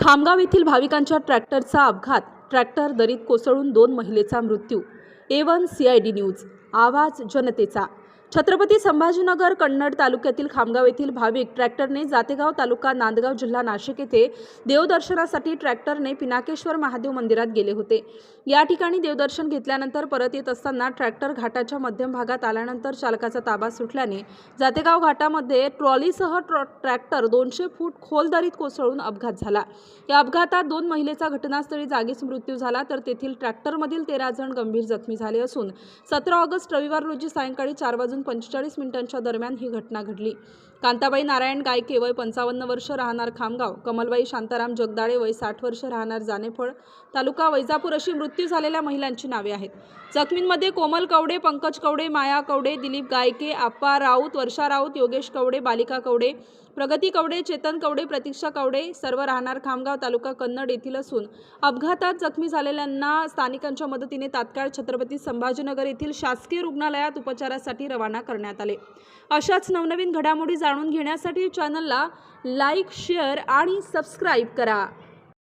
खामगाव येथील भाविकांच्या ट्रॅक्टरचा अपघात. ट्रॅक्टर दरीत कोसळून दोन महिलेचा मृत्यू. A one C I D news. आवाज जनतेचा. छत्रपती संभाजीनगर कन्नड तालुक्यातील खामगाव येथील भाविक ट्रॅक्टरने जातेगाव तालुका नांदगाव जिल्हा नाशिक येथे देवदर्शनासाठी ट्रॅक्टरने पिनाकेश्वर महादेव मंदिरात गेले होते. या ठिकाणी देवदर्शन घेतल्यानंतर परत येत असताना ट्रॅक्टर घाटाच्या मध्यम भागात आल्यानंतर चालकाचा ताबा सुटल्याने जातेगाव घाटामध्ये ट्रॉलीसह ट्रॉ ट्रॅक्टर दोनशे फूट खोल दरीत कोसळून अपघात झाला. या अपघातात दोन महिलेचा घटनास्थळी जागीच मृत्यू झाला तर तेथील ट्रॅक्टरमधील तेरा जण गंभीर जखमी झाले असून सतरा ऑगस्ट रविवार रोजी सायंकाळी चार वाजून पंचेचाळीस मिनिटांच्या दरम्यान ही घटना घडली. कांताबाई नारायण गायके वय पंचावन्न वर्ष राहणार खामगाव. कमलबाई शांताराम जगदाळे वय साठ वर्ष राहणार जानेफळ. तालुका वैजापूर अशी मृत्यू झालेल्या महिलांची नावे आहेत. जखमींमध्ये कोमल कवडे पंकज कवडे माया कवडे दिलीप गायके आप्पा राऊत वर्षा राऊत योगेश कवडे बालिका कवडे प्रगती कवडे चेतन कवडे प्रतीक्षा कवडे सर्व राहणार खामगाव तालुका कन्नड येथील असून अपघातात जखमी झालेल्यांना स्थानिकांच्या मदतीने तात्काळ छत्रपती संभाजीनगर येथील शासकीय रुग्णालयात उपचारासाठी रवाना रवाना करण्यात आले. अशाच नवनवीन घडामोडी जाणून घेण्यासाठी चॅनलला लाईक शेअर आणि सबस्क्राईब करा.